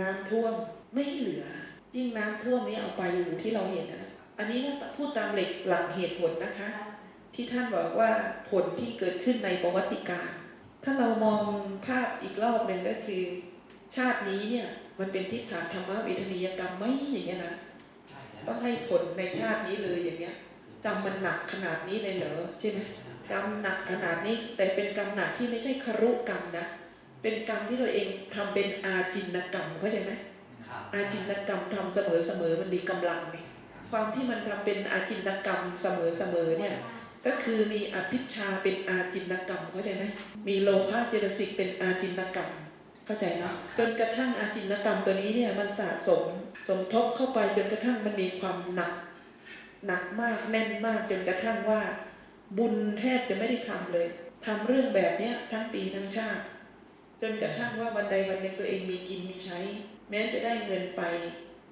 น้ำท่วมไม่เหลือ ยิ่งน้ำท่วมนี้เอาไปอยู่ที่เราเห็นนะอันนี้นะพูดตามเหล็กหลักเหตุผลนะคะ ที่ท่านบอกว่าผลที่เกิดขึ้นในประวัติการ ถ้าเรามองภาพอีกรอบหนึ่งก็คือ ชาตินี้เนี่ยมันเป็นทิฏฐานธรรมะวิทนียกรรมไหมอย่างเงี้ยนะใช่แล้วต้องให้ผลในชาตินี้เลยอย่างเงี้ยกรรมมันหนักขนาดนี้เลยเหรอใช่ไหมกรรมหนักขนาดนี้ แต่เป็นกรรมหนักที่ไม่ใช่ครุกรรมนะ เป็นกรรมที่เราเองทำเป็นอาจินกรรมเข้าใจไหมครับอาจินกรรมทำเสมอเสมอมันมีกำลังไงความที่มันทำเป็นอาจินกรรมเสมอเสมอเนี่ยก็คือมีอภิชฌาเป็นอาจินกรรมเข้าใจไหมมีโลภะเจตสิกเป็นอาจินกรรมเข้าใจนะจนกระทั่งอาจินกรรมตัวนี้เนี่ยมันสะสมสมทบเข้าไปจนกระทั่งมันมีความหนัก หนักมากแน่นมากจนกระทั่งว่า บุญแทบจะไม่ได้ทำเลยทำเรื่องแบบเนี้ยทั้งปีทั้งชาติ จนกระทั่งว่าวันใดวันหนึ่งตัวเองมีกินมีใช้ แม้จะได้เงินไป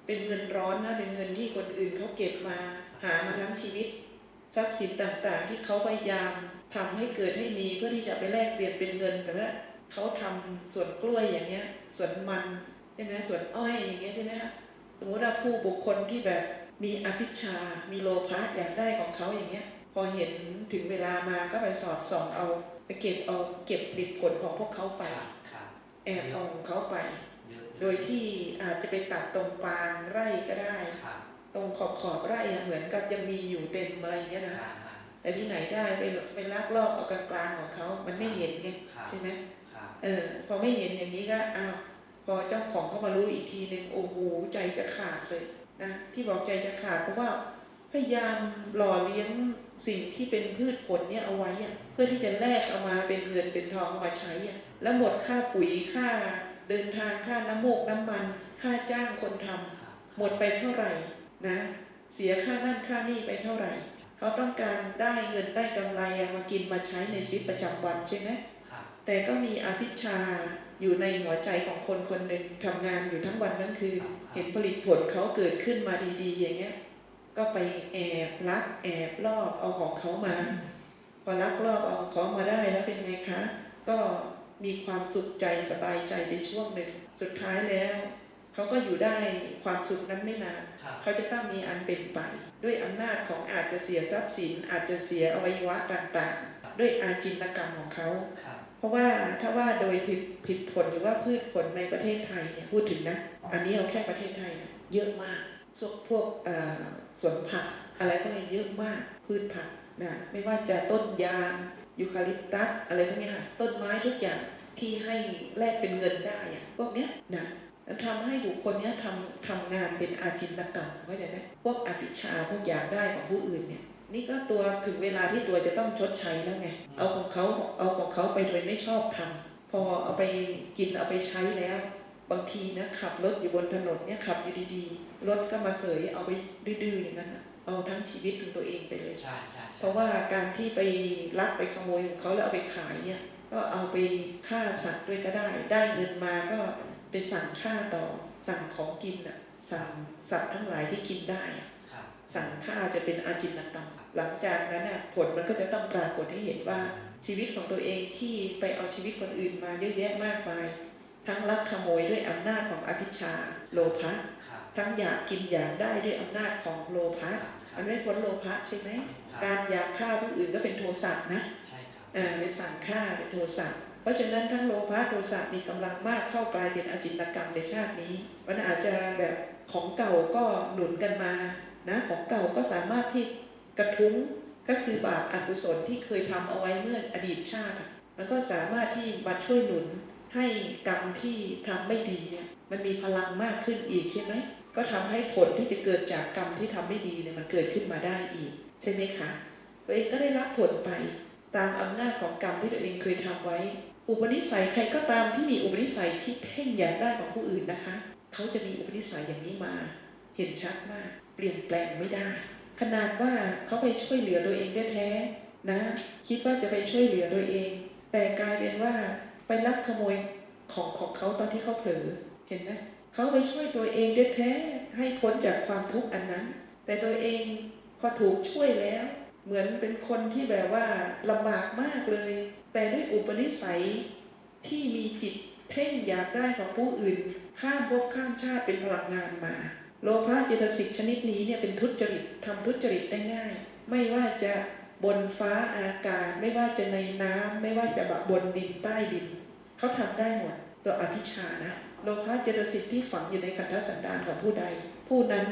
เป็นเงินร้อนนะเป็นเงินที่คนอื่นเขาเก็บมา หามาทั้งชีวิต ทรัพย์สินต่างๆ ที่เขาพยายามทำให้เกิดให้มีเพื่อที่จะไปแลกเปลี่ยนเป็นเงินแต่ว่าเขาทำสวนกล้วยอย่างเงี้ยสวนมันใช่ไหมสวนอ้อยอย่างเงี้ยใช่ไหมฮะสมมุติว่าผู้บุคคลที่แบบมีอภิชา มีโลภะอยากได้ของเขาอย่างเงี้ย พอเห็นถึงเวลามาก็ไปสอดส่องเอา ไปเก็บเอาเก็บผลิตผลของพวกเขาไปครับครับแอบเอาของเขาไปเยอะโดยที่อาจจะไปตัดตรงปางไร่ก็ได้ครับตรงขอบขอบไร่อะเหมือนกับยังมีอยู่เต็มอะไรอย่างเงี้ยนะอ่าฮะแต่ที่ไหนได้ไปไปลักลอบเอากลางๆของเขามันไม่เห็นไงครับใช่ไหมครับเออพอไม่เห็นอย่างนี้ก็อ้าวพอเจ้าของเขามารู้อีกทีหนึ่งโอ้โหใจจะขาดเลยนะที่บอกใจจะขาดเพราะว่าพยายามหล่อเลี้ยง สิ่งที่เป็นพืชผลเนี่ยเอาไว้อะเพื่อที่จะแลกเอามาเป็นเงินเป็นทองเอามาใช้อะแล้วหมดค่าปุ๋ยค่าเดินทางค่าน้ำโมกน้ำมัน ค่าจ้างคนทำครับหมดไปเท่าไหร่นะเสียค่านั่นค่านี่ไปเท่าไหร่ เขาต้องการได้เงินได้กำไรเอามากินมาใช้ในชีวิตประจำวันใช่ไหมครับแต่ก็มีอภิชฌาอยู่ในหัวใจของคนคนหนึ่งทำงานอยู่ทั้งวันทั้งคืนเห็นผลิตผลเขาเกิดขึ้นมาดีๆอย่างเงี้ย ก็ไปแอบลักแอบลอบเอาของเขามาพอลักลอบเอาของเขามาได้แล้วเป็นไงคะ ก็มีความสุขใจสบายใจไปช่วงหนึ่งสุดท้ายแล้วเขาก็อยู่ได้ความสุขนั้นไม่นานครับเขาจะต้องมีอันเป็นไป ด้วยอำนาจของอาจจะเสียทรัพย์สิน อาจจะเสียอวัยวะต่างๆ ด้วยอาจินกรรมของเขาครับเพราะว่าถ้าว่าโดยผิดผิดผลหรือว่าพืชผลในประเทศไทยเนี่ยพูดถึงนะ อันนี้เอาแค่ประเทศไทยนะเยอะมาก พวกพวกสวนผักอะไรพวกนี้เยอะมากพืชผักนะไม่ว่าจะต้นยางยูคาลิปตัสอะไรพวกนี้ค่ะต้นไม้ทุกอย่างที่ให้แลกเป็นเงินได้อะพวกเนี้ยนะทำให้บุคคลเนี้ยทำทำงานเป็นอาจินตกรรมเข้าใจไหมพวกอภิชาพวกอยากได้ของผู้อื่นเนี่ยนี่ก็ตัวถึงเวลาที่ตัวจะต้องชดใช้แล้วไง เอาของเขาเอาของเขาไปโดยไม่ชอบทำพอเอาไปกินเอาไปใช้แล้ว บางทีนะขับรถอยู่บนถนนเนี่ยขับอยู่ดีๆ รถก็มาเสยเอาไปดื้อๆอย่างนั้นน่ะเอาทั้งชีวิตของตัวเองไปเลยใช่ใช่เพใช่ราะว่าการที่ไปลักไปขโมยของเขาแล้วเอาไปขายเนี่ยก็เอาไปฆ่าสัตว์ด้วยก็ได้ ได้เงินมาก็ไปสั่งฆ่าต่อ สั่งของกินอะสั่งสัตว์ทั้งหลายที่กินได้อะครับสั่งฆ่าจะเป็นอาจินกรรมหลังจากนั้นน่ะผลมันก็จะต้องปรากฏให้เห็นว่าชีวิตของตัวเองที่ไปเอาชีวิตคนอื่นมาเยอะแยะมากมาย ทั้งลักขโมยด้วยอำนาจของอภิชฌาโลภะครับทั้งอยากกินอยากได้ด้วยอำนาจของโลภะครับครัมับนไม่พ้นโลภะใช่ไหมครับการอยากฆ่าผู้อื่นก็เป็นโทสะนะใช่ครับอ่าไปสั่งฆ่าเป็นโทสะเพราะฉะนั้นทั้งโลภะโทสะมีกำลังมากเข้ากลายเป็นอจินตกรรมในชาตินี้ มันอาจจะแบบของเก่าก็หนุนกันมานะของเก่าก็สามารถที่กระทุ้งก็คือบาปอกุศลที่เคยทำเอาไว้เมื่ออดีตชาติอะมันก็สามารถที่มาช่วยหนุน ให้กรรมที่ทำไม่ดีเนี่ยมันมีพลังมากขึ้นอีกใช่ไหมก็ทำให้ผลที่จะเกิดจากกรรมที่ทำไม่ดีเนี่ยมันเกิดขึ้นมาได้อีก ใช่ไหมคะตัวเองก็ได้รับผลไปตามอำนาจของกรรมที่ตัวเองเคยทำไว้ อุปนิสัยใครก็ตามที่มีอุปนิสัยที่เพ่งอยากได้ของผู้อื่นนะคะ เขาจะมีอุปนิสัยอย่างนี้มา เห็นชัดมาก เปลี่ยนแปลงไม่ได้ ขนาดว่าเขาไปช่วยเหลือตัวเองแท้ๆนะ คิดว่าจะไปช่วยเหลือตัวเอง แต่กลายเป็นว่า ไปลักขโมยของของเขาตอนที่เขาเผลอเห็นไหมเขาไปช่วยตัวเองแท้ให้พ้นจากความทุกข์อันนั้น แต่ตัวเองพอถูกช่วยแล้ว เหมือนเป็นคนที่แบบว่าลำบากมากเลย แต่ด้วยอุปนิสัยที่มีจิตเพ่งอยากได้ของผู้อื่น ข้ามภพข้ามชาติเป็นพลังงานมาโลภะเจตสิกชนิดนี้เนี่ยเป็นทุจริตทำทุจริตได้ง่าย ไม่ว่าจะ บนฟ้าอากาศ ไม่ว่าจะในน้ำไม่ว่าจะบนดินใต้ดินเขาทำได้หมดตัวอภิชานะโลภะเจตสิกที่ฝังอยู่ในขันธสันดานของผู้ใด ผู้นั้น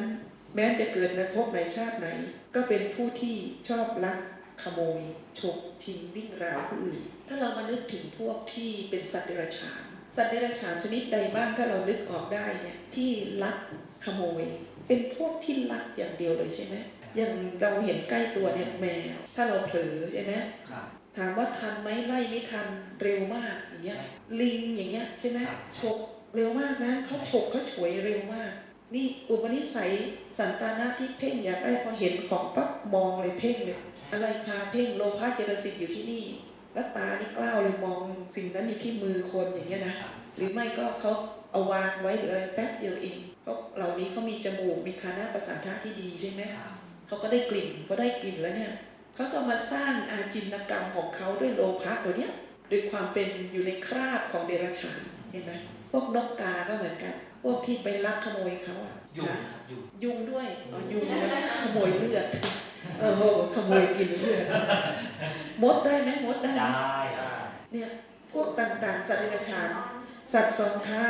แม้จะเกิดในภพในชาติไหน ก็เป็นผู้ที่ชอบลักขโมยฉกชิงวิ่งราวผู้อื่น ถ้าเรามานึกถึงพวกที่เป็นสัตว์เดรัจฉาน สัตว์เดรัจฉานชนิดใดบ้างถ้าเรานึกออกได้เนี่ยที่ลักขโมย เป็นพวกที่ลักอย่างเดียวเลยใช่ไหม อย่างเราเห็นใกล้ตัวเนี่ยแมว ถ้าเราเผลอใช่ไหมครับถามว่าทันไหมไล่ไม่ทันเร็วมากอย่างเงี้ย ลิงอย่างเงี้ยใช่ไหมครับฉกเร็วมากนะเขาฉกเขาฉวยเร็วมาก นี่อุปนิสัยสันตานะที่เพ่งอยากได้พอเห็นของปั๊บมองเลยเพ่งเลยอะไรพาเพ่งโลภะเจตสิกอยู่ที่นี่แล้วตานี่กล้าวเลยมองสิ่งนั้นอยู่ที่มือคนอย่างเงี้ยนะครับหรือไม่ก็เขาเอาวางไว้หรืออะไรแป๊บเดียวเองเพราะเหล่านี้เขามีจมูกมีคานาประสาทะที่ดีใช่ไหมครับ เขาก็ได้กลิ่นเขาได้กลิ่นแล้วเนี่ยเขาก็มาสร้างอาจินกรรมของเขาด้วยโลภะตัวเนี้ยด้วยความเป็นอยู่ในคราบของเดรัจฉานเห็นไหมพวกนกกาก็เหมือนกัน พวกที่ไปลักขโมยเขาอะยุงนะครับยุงยุงด้วยอ๋อยุงมันขโมยเลือดเออโหขโมยกินเลือดมดได้ไหมมดได้ไหมได้เนี่ยพวกต่างๆ สัตว์เดรัจฉานสัตว์สองเท้า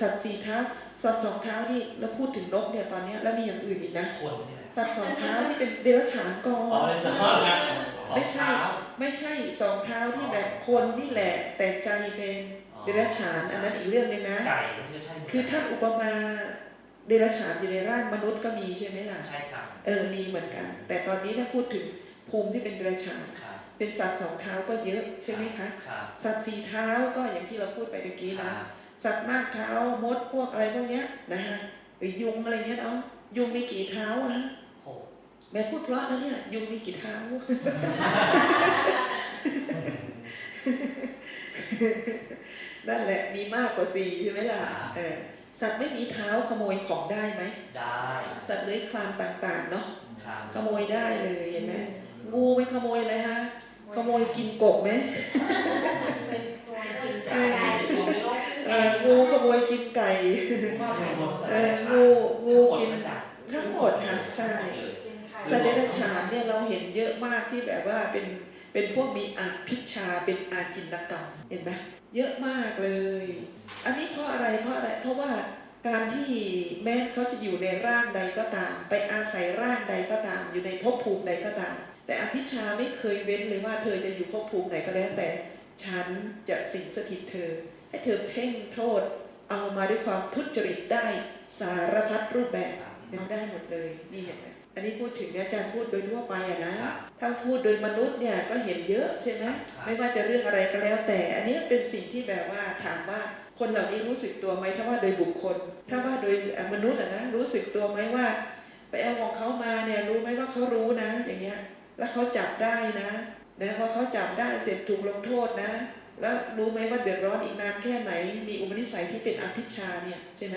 สัตว์สี่เท้า สัตว์สองเท้านี่เราพูดถึงนกเนี่ยตอนเนี้ยแล้วมีอย่างอื่นอีกนะคนนี่แหละ สัตว์สองเท้าที่เป็นเดรัจฉานก่ออ๋อนเลยจะว่าครับสองเท้าไม่ใช่สองเท้าที่แบบคนนี่แหละ แต่ใจเป็นเดรัจฉานอันนั้นอีกเรื่องหนึงนะ ไก่ไม่ใช่ คือท่านอุปมาเดรัจฉานอยู่ในร่างมนุษย์ก็มีใช่ไหมล่ะ ใช่ครับเออมีเหมือนกัน แต่ตอนนี้ถ้าพูดถึงภูมิที่เป็นเดรัจฉาน ครับเป็นสัตว์สองเท้าก็เยอะใช่ไหมคะ ครับสัตว์สี่เท้าก็อย่างที่เราพูดไปเมื่อกี้ครันะบสัตว์มากเท้ามดพวกอะไรพวกเนี้ยนะฮะหรือยุงอะไรเงี้ยเนาะยุงมีกี่เท้าอะฮะหก แม่พูดเพราะนะเนี่ยยุงมีกี่เท้านั่นแหละมีมากกว่าสี่ใช่ไหมล่ะเออสัตว์ไม่มีเท้าขโมยของได้ไหมได้ สัตว์เลื้อยคลานต่างๆเนาะครับขโมยได้เลยเห็นไหมงูไม่ขโมยอะไรฮะขโมยกินกบไหมเป็นตัวกินไก่เอองูขโมยกินไก่ว่าเป็นรวมสัตว์เอเดอรัจฉานงูงูกินมาจากทั้งหมดค่ะใช่เป็นไข่ สเดรัจฉานเนี่ยเราเห็นเยอะมากที่แบบว่าเป็นเป็นพวกมีอาพิชาเป็นอาจินตกรรมเห็นไหมเยอะมากเลย อันนี้เพราะอะไรเพราะอะไรเพราะว่าการที่แม้เขาจะอยู่ในร่างใดก็ตาม ไปอาศัยร่างใดก็ตาม อยู่ในภพภูมิใดก็ตาม แต่อภิชาไม่เคยเว้นเลยว่าเธอจะอยู่ภพภูมิไหนก็แล้วแต่ ฉันจะสิงสถิตเธอ ให้เธอเพ่งโทษ เอามาด้วยความทุจริตได้สารพัดรูปแบบได้หมดเลยนี่เห็นไหม อันนี้พูดถึงเนี่ยอาจารย์พูดโดยทั่วไปอะนะครับถ้าพูดโดยมนุษย์เนี่ยก็เห็นเยอะใช่ไหมครับไม่ว่าจะเรื่องอะไรก็แล้วแต่ อันนี้เป็นสิ่งที่แบบว่าถามว่าคนเหล่านี้รู้สึกตัวไหมถ้าว่าโดยบุคคล ถ้าว่าโดยมนุษย์อะนะรู้สึกตัวไหมว่า ไปเอาของเขามาเนี่ยรู้ไหมว่าเขารู้นะ อย่างเงี้ย แล้วเขาจับได้นะนะพอเขาจับได้เสร็จถูกลงโทษนะ แล้วรู้ไหมว่าเดือดร้อนอีกนานแค่ไหน มีอุปนิสัยที่เป็นอภิชฌาเนี่ยใช่ไหม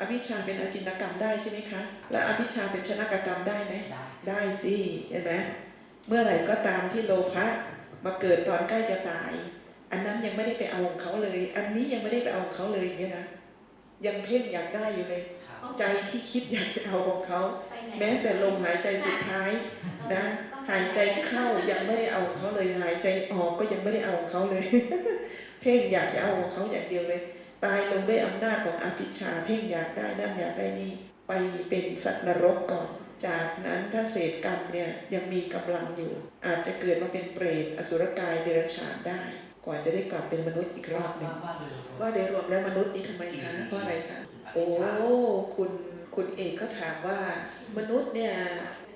อภิชฌาเป็นอาจินกรรมได้ใช่ไหมคะ และอภิชฌาเป็นชนะกกรรมได้ไหมได้ได้สิเห็นไหมเมื่อไหร่ก็ตามที่โลภะมาเกิดตอนใกล้จะตาย อันนั้นยังไม่ได้ไปเอาของเขาเลย อันนี้ยังไม่ได้ไปเอาของเขาเลยอย่างเงี้ยนะยังเพ่งอยากได้อยู่เลยครับใจที่คิดอยากจะเอาของเขาไปไหนแม้แต่ลมหายใจสุดท้ายนะหายใจเข้ายังไม่ได้เอาของเขาเลยหายใจออกก็ยังไม่ได้เอาของเขาเลย เพ่งอยากจะเอาของเขาอย่างเดียวเลย ตายลงด้วยอำนาจของอภิชฌาเพ่งอยากได้นั่นอยากได้นี่ไปเป็นสัตว์นรกก่อน จากนั้นถ้าเศษกรรมเนี่ยยังมีกำลังอยู่ อาจจะเกิดมาเป็นเปรตอสุรกายเดรัจฉานได้กว่าจะได้กลับเป็นมนุษย์อีกรอบหนึ่งว่าโดยรวมว่าโดยรวมแล้วมนุษย์นี่ทำไมคะเพราะอะไรคะโอ้คุณคุณเอกก็ถามว่ามนุษย์เนี่ย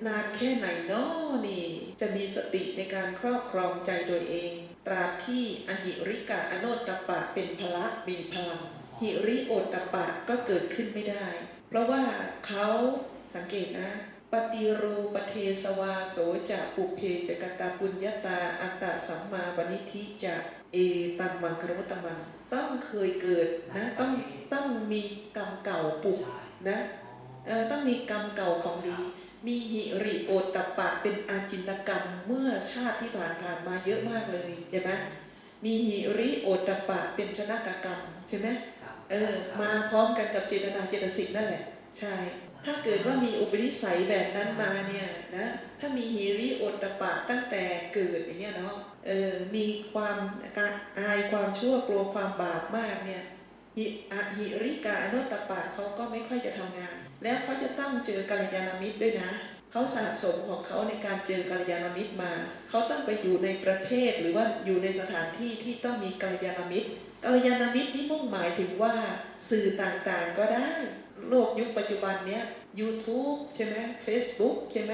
นานแค่ไหนเนาะนี่ จะมีสติในการครอบครองใจตัวเอง ตราบที่อหิริกะอโนตตปปะเป็นพละมีพลัง หิริโอตตปปะก็เกิดขึ้นไม่ได้ เพราะว่าเขาสังเกตนะ ปฏิรูปเทสวาโสจะปุเพจกตาปุญญาตาอัตตะสัมมาปณิธิจะเอตัมมังครุตมังต้องเคยเกิดนะต้องต้องมีกรรมเก่าปลุกนะต้องมีกรรมเก่าของดี มีหิริโอตตปปะเป็นอาจินกรรมเมื่อชาติที่ผ่านผ่านมาเยอะมากเลยเห็นไหมมีหิริโอตตปปะเป็นชนะกกรรมใช่ไหมครับเเออมาพร้อมกันกับเจตนาเจตสิกนั่นแหละ ใช่ ถ้าเกิดว่ามีอุปนิสัยแบบนั้นมาเนี่ยนะถ้ามีหิริโอตตปปะตั้งแต่เกิดอย่างเงี้ยเนาะเออมีความการอายความชั่วกลัวความบาปมากเนี่ย หิอหิริกาอนุตปปะเขาก็ไม่ค่อยจะทำงาน แล้วเขาจะต้องเจอกัลยาณมิตรด้วยนะเขาสะสมของเขาในการเจอกัลยาณมิตรมา เขาต้องไปอยู่ในประเทศหรือว่าอยู่ในสถานที่ที่ต้องมีกัลยาณมิตรกัลยาณมิตรนี่มุ่งหมายถึงว่าสื่อต่างๆก็ได้ โลกยุคปัจจุบันเนี้ย YouTube ใช่ไหม Facebook ใช่ไหม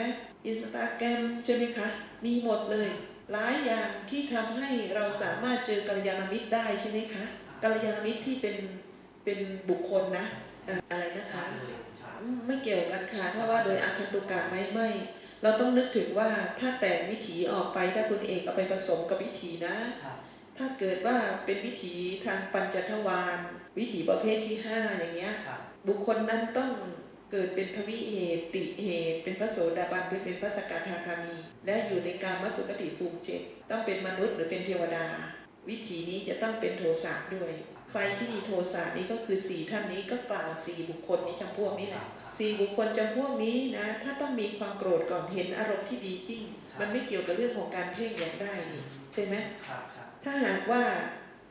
Instagram ใช่ไหมคะ มีหมดเลย หลายอย่างที่ทำให้เราสามารถเจอกัลยาณมิตรได้ใช่ไหมคะ กัลยาณมิตรที่เป็นเป็นบุคคลนะอะไรนะคะ ไม่เกี่ยวกันค่ะเพราะว่าโดยอาคันตุกะไม่ไม่ เราต้องนึกถึงว่าถ้าแต่วิถีออกไปถ้าคุณเอกเอาไปผสมกับวิถีนะ ถ้าเกิดว่าเป็นวิถีทางปัญจทวารวิถีประเภทที่ห้าอย่างเงี้ยครับบุคคลนั้นต้องเกิดเป็นทวิเหตุติเหตุ เป็นพระโสดาบันเป็นพระสกทาคามี และอยู่ในการมสุคติภูมิเจ็ดต้องเป็นมนุษย์หรือเป็นเทวดา วิถีนี้จะต้องเป็นโทสะด้วย ใครที่มีโทสะนี้ก็คือสี่ท่านนี้ก็กล่าวสี่บุคคลนี้จำพวกนี้แหละสี่บุคคลจำพวกนี้นะ ถ้าต้องมีความโกรธก่อนเห็นอารมณ์ที่ดีจริง มันไม่เกี่ยวกับเรื่องของการเพ่งอยากได้นี่ใช่ไหมครับครับถ้าหากว่า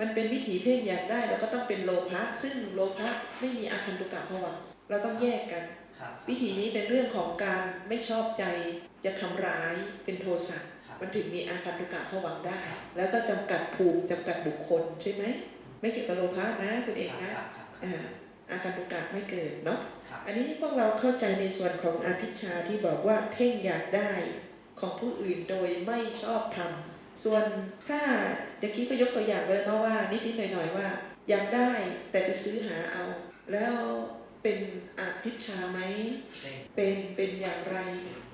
มันเป็นวิถีเพ่งอยากได้เราก็ต้องเป็นโลภะซึ่งโลภะไม่มีอาคันตุกะภวังค์เราต้องแยกกันครับวิถีนี้เป็นเรื่องของการไม่ชอบใจจะทำร้ายเป็นโทสะครับ มันถึงมีอาคันตุกะภวังค์ได้ แล้วก็จำกัดภูมิจำกัดบุคคลใช่ไหม ไม่เกี่ยวกับโลภะนะคุณเอกนะครับครับอ่าอาคันตุกะไม่เกิดเนาะครับอันนี้พวกเราเข้าใจในส่วนของอภิชฌาที่บอกว่าเพ่งอยากได้ของผู้อื่นโดยไม่ชอบทำส่วนถ้าเมื่อกี้ก็ยกตัวอย่างไว้แล้วเนาะว่านิดนิดๆหน่อยหน่อยๆว่า อยากได้แต่ไปซื้อหาเอา แล้วเป็นอภิชฌาไหมเช่นเป็นเป็นอย่างไร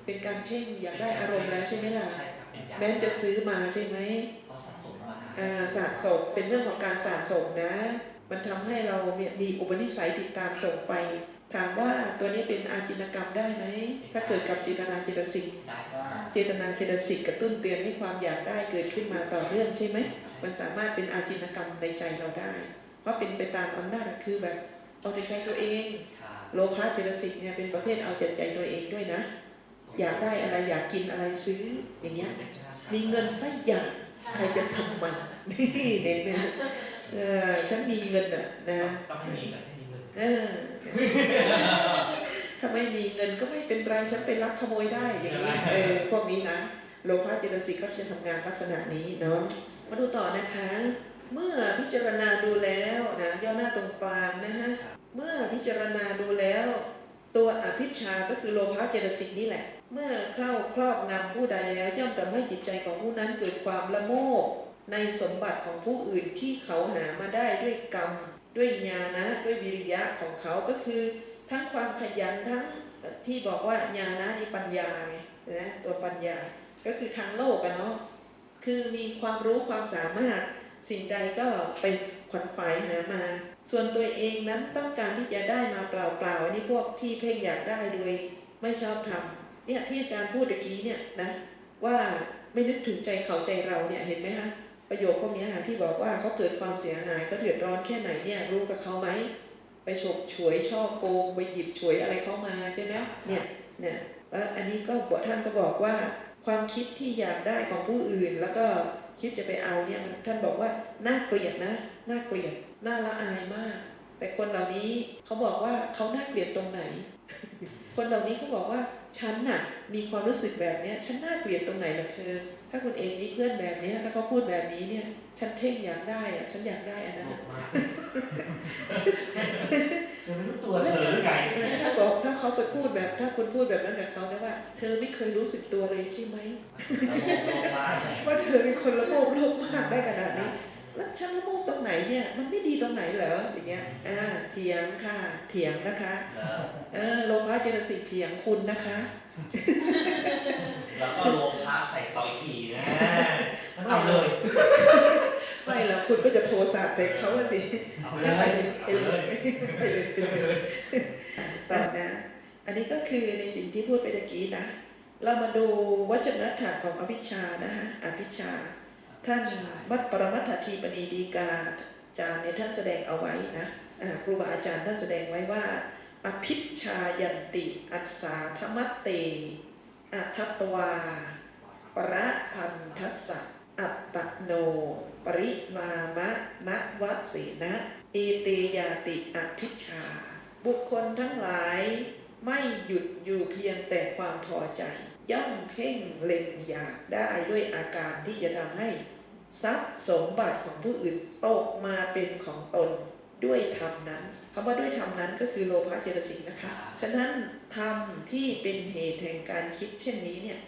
เป็นการเพ่งอยากได้อารมณ์แล้วใช่ไหมล่ะ ใช่ครับเป็นอย่างแม้จะซื้อมาใช่ไหมเพราะสะสมมานานอ่าสะสมเป็นเรื่องของการสะสมนะ มันทำให้เราเนี่ยมีอุปนิสัยติดตามส่งไป ถามว่าตัวนี้เป็นอาจินกรรมได้ไหม ถ้าเกิดกับเจตนาเจตสิกได้ก็เจตนาเจตสิกกระตุ้นเตือนให้ความอยากได้เกิดขึ้นมาต่อเนื่องใช่ไหม มันสามารถเป็นอาจินกรรมในใจเราได้ เพราะเป็นไปตามอำนาจคือแบบเอาใจใจตัวเองครับโลภะเจตสิกเนี่ยเป็นประเภทเอาใจใจตัวเองด้วยนะ อยากได้อะไรอยากกินอะไรซื้ออย่างเงี้ยมีเงินสักอย่างใครจะทำมันนี่เด็กเนี่ยเออฉันมีเงินอะนะต้องให้มีเงินให้มีเงินเออถ้าไม่มีเงินก็ไม่เป็นไรฉันไปลักขโมยได้อย่างนี้เออพวกนี้นะโลภะเจตสิกก็จะทำงานลักษณะนี้เนาะมาดูต่อนะคะ เมื่อพิจารณาดูแล้วนะย่อหน้าตรงกลางนะฮะเมื่อพิจารณาดูแล้ว ตัวอภิชฌาก็คือโลภะเจตสิกนี่แหละ เมื่อเข้าครอบงำผู้ใดแล้วย่อมทำให้จิตใจของผู้นั้นเกิดความละโมบในสมบัติของผู้อื่นที่เขาหามาได้ด้วยกรรม ด้วยญาณะด้วยวิริยะของเขาก็คือ ทั้งความขยันทั้งที่บอกว่าญาณะนี่ปัญญาไงนะตัวปัญญาก็คือทางโลกอะเนาะคือมีความรู้ความสามารถสิ่งใดก็ไปขวนขวายหามา ส่วนตัวเองนั้นต้องการที่จะได้มาเปล่าๆอันนี้พวกที่เพ่งอยากได้โดยไม่ชอบทำ เนี่ยที่อาจารย์พูดเมื่อกี้เนี่ยนะว่าไม่นึกถึงใจเขาใจเราเนี่ยเห็นไหมฮะประโยคพวกนี้ยค่ะที่บอกว่าเขาเกิดความเสียหายเขาเดือดร้อนแค่ไหนเนี่ยรู้กับเขาไหมไปฉกฉวยช่อโกงไปหยิบฉวยอะไรเขามาใช่ไหมเนี่ยเนี่ยแล้วอันนี้ก็บท่านก็บอกว่า ความคิดที่อยากได้ของผู้อื่น แล้วก็คิดจะไปเอาเนี่ยท่านบอกว่าน่าเกลียดนะน่าเกลียดน่าละอายมาก แต่คนเหล่านี้เขาบอกว่าเขาน่าเกลียดตรงไหน คนเหล่านี้เขาบอกว่า ฉันน่ะมีความรู้สึกแบบเนี้ย ฉันน่าเกลียดตรงไหนล่ะเธอ ถ้าคุณเองมีเพื่อนแบบเนี้ยแล้วเขาพูดแบบนี้เนี่ย ฉันเพ่งอยากได้อะฉันอยากได้อันนั้นโลอะภมากเธอไม่รู้ตัวเธอหรือไงถ้าบอกถ้าเขาไปพูดแบบถ้าคุณพูดแบบนั้นกับเขานะว่า เธอไม่เคยรู้สึกตัวเลยใช่ไหมโลภมากว่าเธอเป็นคนละโมบโลภมากได้ขนาดนี้ แล้วฉันละโมบตรงไหนเนี่ยมันไม่ดีตรงไหนเหรออย่างเงี้ยอ่าเถียงค่ะ เถียงนะคะแล้วเออโลภะเจตสิกเถียงคุณนะคะ แล้วก็โลภะใส่ต่อยทีนะมันเอาเลยไม่แล้วคุณก็จะโทสะใส่เขาอะสิเอาเลยไปเอาเลเลยยไปเลยไปเลยต่อนะ อันนี้ก็คือในสิ่งที่พูดไปตะกี้นะ เรามาดูวัจนธรรมของอภิชฌานะฮะอภิชฌา ท่านวัดปรมัตถทีปณีดีกาจารย์เนี่ยท่านแสดงเอาไว้นะครูบาอาจารย์ท่านแสดงไว้ว่า อภิชายันติ อัสสาธมัตเต อัทัตวา ประพันทัสสะอัตตโน ปริมามะนวสีนะเอเตยาติอภิชชาบุคคลทั้งหลายไม่หยุดอยู่เพียงแต่ความพอใจ ย่อมเพ่งเล็งอยากได้ด้วยอาการที่จะทำให้ ทรัพย์สมบัติของผู้อื่นตกมาเป็นของตนด้วยธรรมนั้นคำว่าด้วยธรรมนั้นก็คือโลภะเจตสิกนะคะ ฉะนั้นธรรมที่เป็นเหตุแห่งการคิดเช่นนี้เนี่ย